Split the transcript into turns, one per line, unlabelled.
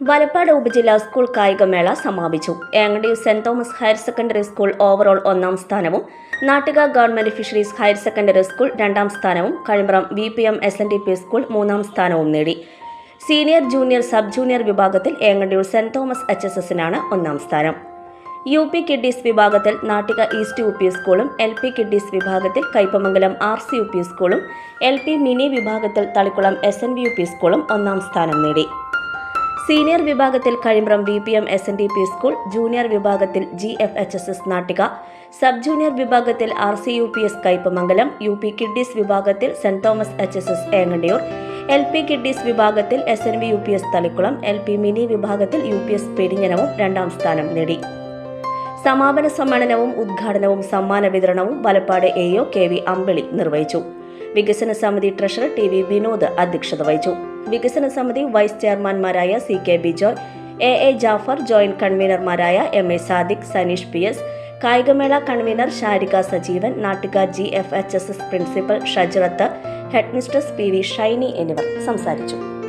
വലപ്പാട് ഉപജില്ലാ സ്കൂൾ കായികമേള സമാപിച്ചു. Engandi saint Thomas higher secondary school overall ഒന്നാം സ്ഥാനവും Nattika government fisheries higher secondary school രണ്ടാം സ്ഥാനവും Kazhimbram V P M S N D P school മൂന്നാം സ്ഥാനവും നേടി. സീനിയർ ജൂനിയർ സബ് ജൂനിയർ വിഭാഗത്തിൽ Engandiyur saint Thomas H S എസിനാണ് ഒന്നാം സ്ഥാനം. യു പി കിഡ്ഡീസ് വിഭാഗത്തിൽ നാട്ടിക ഈസ്റ്റ് യു പി സ്കൂളും എൽ പി കിഡ്ഡീസ് വിഭാഗത്തിൽ Kaipamangalam R C U P സ്കൂളും എൽ പി മിനി വിഭാഗത്തിൽ Thalikulam S N V U P സ്കൂളും ഒന്നാം സ്ഥാനം നേടി. സീനിയർ വിഭാഗത്തിൽ Kazhimbram V P M S N D P school junior വിഭാഗത്തിൽ G F H S S Nattika sub junior വിഭാഗത്തിൽ R C U P S Kaipamangalam U P kiddies വിഭാഗത്തിൽ saint Thomas H S S Engandiyur L P kiddies വിഭാഗത്തിൽ S N V U P S Thalikulam L P mini വിഭാഗത്തിൽ U P S പെരിഞ്ഞനവും രണ്ടാം സ്ഥാനം നേടി. സമാപന സമ്മേളനവും ഉദ്ഘാടനവും സമ്മാന വിതരണവും Valappad A O K V Ambili നിർവഹിച്ചു. വികസന സമിതി ട്രഷറർ ടി വി വിനോദ് അധ്യക്ഷത വഹിച്ചു. വികസന സമിതി vice ചെയർമാൻമാരായ C K Bijoy A A Jafar joint കൺവീനർമാരായ M A Sadiq Saneesh P S കായികമേള കൺവീനർ ഷാരിക സജീവൻ നാട്ടുകാർ G F H S S principal Shajarath headmistress P V Shiny എന്നിവർ സംസാരിച്ചു.